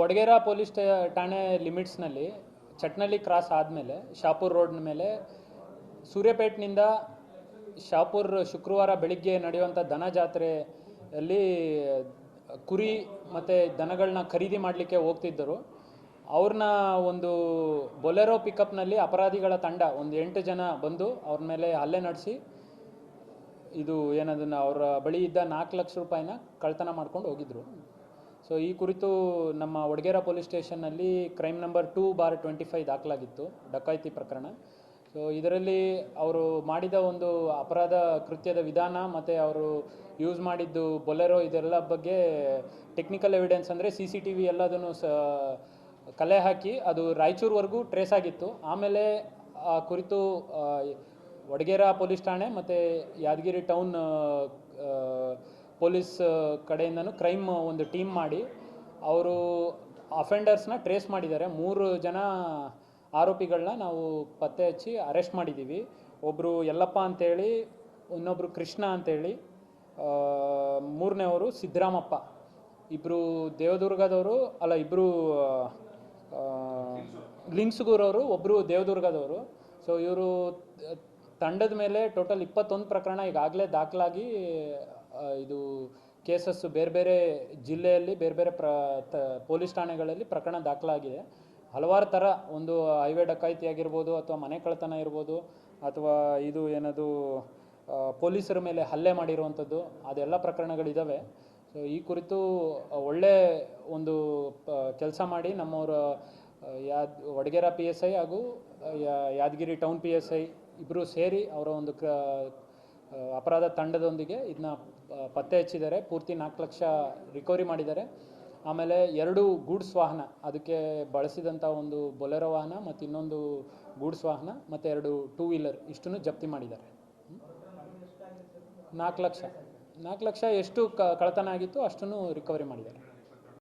Vadagera police ಠಾಣೆ ಲಿಮಿಟ್ಸ್ನಲ್ಲಿ Chatnalli cross ಆದಮೇಲೆ ಶಾಪುರ್ ರೋಡ್ನ ಮೇಲೆ ಸೂರ್ಯಪೇಟ್ನಿಂದ ಶಾಪುರ್ ಶುಕ್ರವಾರ ಬೆಳಿಗ್ಗೆ ನಡೆಯುವಂಥ ದನ ಜಾತ್ರೆಯಲ್ಲಿ ಕುರಿ ಮತ್ತು ದನಗಳನ್ನ ಖರೀದಿ ಮಾಡಲಿಕ್ಕೆ ಹೋಗ್ತಿದ್ದರು. ಅವ್ರನ್ನ ಒಂದು ಬೊಲೆರೋ ಪಿಕಪ್ನಲ್ಲಿ ಅಪರಾಧಿಗಳ ತಂಡ ಒಂದು ಎಂಟು ಜನ ಬಂದು ಅವ್ರ ಮೇಲೆ ಹಲ್ಲೆ ನಡೆಸಿ ಇದು ಏನದನ್ನು ಅವರ ಬಳಿ ಇದ್ದ ನಾಲ್ಕು ಲಕ್ಷ ರೂಪಾಯಿನ ಕಳ್ತನ ಮಾಡ್ಕೊಂಡು ಹೋಗಿದ್ರು. ಸೊ ಈ ಕುರಿತು ನಮ್ಮ Vadagera police ಸ್ಟೇಷನ್ನಲ್ಲಿ crime number two bar twenty five ದಾಖಲಾಗಿತ್ತು, ಡಕಾಯಿತಿ ಪ್ರಕರಣ. ಸೊ ಇದರಲ್ಲಿ ಅವರು ಮಾಡಿದ ಒಂದು ಅಪರಾಧ ಕೃತ್ಯದ ವಿಧಾನ ಮತ್ತು ಅವರು ಯೂಸ್ ಮಾಡಿದ್ದು ಬೊಲೆರೋ ಇದೆಲ್ಲ ಬಗ್ಗೆ ಟೆಕ್ನಿಕಲ್ ಎವಿಡೆನ್ಸ್ ಅಂದರೆ ಸಿ ಸಿ ಟಿ ವಿ ಎಲ್ಲದನ್ನು ಸ, ಕಲೆ ಹಾಕಿ ಅದು ರಾಯಚೂರ್ವರೆಗೂ ಟ್ರೇಸ್ ಆಗಿತ್ತು. ಆಮೇಲೆ ಆ ಕುರಿತು ವಡಗೇರ ಪೊಲೀಸ್ ಠಾಣೆ ಮತ್ತು ಯಾದಗಿರಿ ಟೌನ್ ಪೊಲೀಸ್ ಕಡೆಯಿಂದನೂ ಕ್ರೈಮ್ ಒಂದು ಟೀಮ್ ಮಾಡಿ ಅವರು ಅಫೆಂಡರ್ಸ್ನ ಟ್ರೇಸ್ ಮಾಡಿದ್ದಾರೆ. ಮೂರು ಜನ ಆರೋಪಿಗಳನ್ನ ನಾವು ಪತ್ತೆ ಹಚ್ಚಿ ಅರೆಸ್ಟ್ ಮಾಡಿದ್ದೀವಿ. ಒಬ್ಬರು ಯಲ್ಲಪ್ಪ ಅಂತೇಳಿ ಇನ್ನೊಬ್ಬರು ಕೃಷ್ಣ ಅಂತೇಳಿ ಮೂರನೇ ಮೂರನೇವರು ಸಿದ್ದರಾಮಪ್ಪ. ಇಬ್ಬರು ದೇವದುರ್ಗದವರು, ಅಲ್ಲ ಇಬ್ಬರು ಲಿಂಗ್ಸ್ಗೂರವರು ಒಬ್ಬರು ದೇವದುರ್ಗದವರು. ಸೊ ಇವರು ತಂಡದ ಮೇಲೆ ಟೋಟಲ್ ಇಪ್ಪತ್ತೊಂದು ಪ್ರಕರಣ ಈಗಾಗಲೇ ದಾಖಲಾಗಿ ಇದು ಕೇಸಸ್ಸು ಬೇರೆ ಬೇರೆ ಜಿಲ್ಲೆಯಲ್ಲಿ, ಬೇರೆ ಬೇರೆ ಪ್ರ, ತ, ಪೊಲೀಸ್ ಠಾಣೆಗಳಲ್ಲಿ ಪ್ರಕರಣ ದಾಖಲಾಗಿದೆ. ಹಲವಾರು ಥರ ಒಂದು ಹೈವೇ ಡಕಾಯಿತಿ ಆಗಿರ್ಬೋದು ಅಥವಾ ಮನೆ ಕಳ್ಳತನ ಇರ್ಬೋದು ಅಥವಾ ಇದು ಏನದು ಪೊಲೀಸರ ಮೇಲೆ ಹಲ್ಲೆ ಮಾಡಿರುವಂಥದ್ದು, ಅದೆಲ್ಲ ಪ್ರಕರಣಗಳಿದ್ದಾವೆ ಸೊ ಈ ಕುರಿತು ಒಳ್ಳೆ ಒಂದು ಕೆಲಸ ಮಾಡಿ ನಮ್ಮವರ ಯಾದ್, ವಡಗೇರ ಪಿ ಎಸ್ ಐ ಹಾಗೂ Yadgir town P S I ಇಬ್ಬರು ಸೇರಿ ಅವರ ಒಂದು ಕ ಅಪರಾಧ ತಂಡದೊಂದಿಗೆ ಇದನ್ನ ಪತ್ತೆ ಹಚ್ಚಿದ್ದಾರೆ. ಪೂರ್ತಿ ನಾಲ್ಕು ಲಕ್ಷ ರಿಕವರಿ ಮಾಡಿದ್ದಾರೆ. ಆಮೇಲೆ ಎರಡು ಗೂಡ್ಸ್ ವಾಹನ, ಅದಕ್ಕೆ ಬಳಸಿದಂಥ ಒಂದು ಬೊಲೆರೋ ವಾಹನ ಮತ್ತು ಇನ್ನೊಂದು ಗೂಡ್ಸ್ ವಾಹನ ಮತ್ತು ಎರಡು ಟೂ ವೀಲರ್ ಇಷ್ಟನ್ನು ಜಪ್ತಿ ಮಾಡಿದ್ದಾರೆ. ನಾಲ್ಕು ಲಕ್ಷ. ನಾಲ್ಕು ಲಕ್ಷ ಎಷ್ಟು ಕಳತನ ಆಗಿತ್ತು ಅಷ್ಟನ್ನು ರಿಕವರಿ ಮಾಡಿದ್ದಾರೆ.